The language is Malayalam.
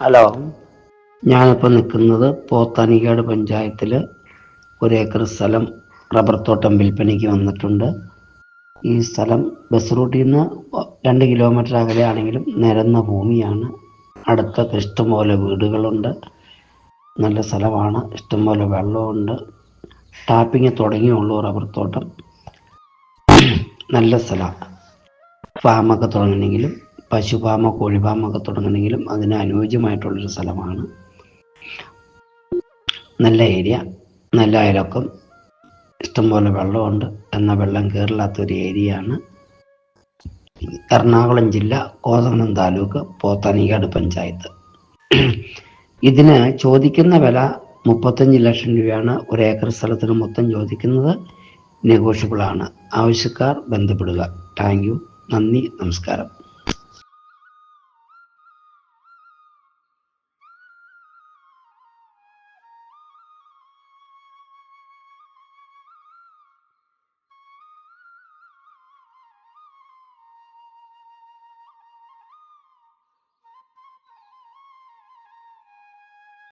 ഹലോ. ഞാനിപ്പോൾ നിൽക്കുന്നത് പോത്താനിക്കാട് പഞ്ചായത്തിൽ ഒരു ഏക്കർ സ്ഥലം റബ്ബർ തോട്ടം വിൽപ്പനയ്ക്ക് വന്നിട്ടുണ്ട്. ഈ സ്ഥലം ബസ് റൂട്ടിൽ നിന്ന് രണ്ട് കിലോമീറ്റർ അകലെയാണെങ്കിലും നിരന്ന ഭൂമിയാണ്. അടുത്ത ഇഷ്ടംപോലെ വീടുകളുണ്ട്. നല്ല സ്ഥലമാണ്. ഇഷ്ടംപോലെ വെള്ളമുണ്ട് ടാപ്പിങ് തുടങ്ങിയുള്ളൂ റബ്ബർ തോട്ടം. നല്ല സ്ഥലമാണ് ഫാമൊക്കെ തുടങ്ങണമെങ്കിലും പശു കോഴിപാമ ഒക്കെ തുടങ്ങണമെങ്കിലും അതിന് അനുയോജ്യമായിട്ടുള്ളൊരു സ്ഥലമാണ്. നല്ല ഏരിയ നല്ല അയലൊക്കം ഇഷ്ടംപോലെ വെള്ളമുണ്ട്. എന്നാൽ വെള്ളം കയറില്ലാത്തൊരു ഏരിയയാണ്. എറണാകുളം ജില്ല കോതമംഗലം താലൂക്ക് പോത്താനിക്കാട് പഞ്ചായത്ത്. ഇതിന് ചോദിക്കുന്ന വില മുപ്പത്തഞ്ച് ലക്ഷം രൂപയാണ്. ഒരു ഏക്കർ സ്ഥലത്തിന് മൊത്തം ചോദിക്കുന്നത് നെഗോഷ്യബിൾ ആണ് ആവശ്യക്കാർ ബന്ധപ്പെടുക. Thank you. നന്ദി. നമസ്കാരം.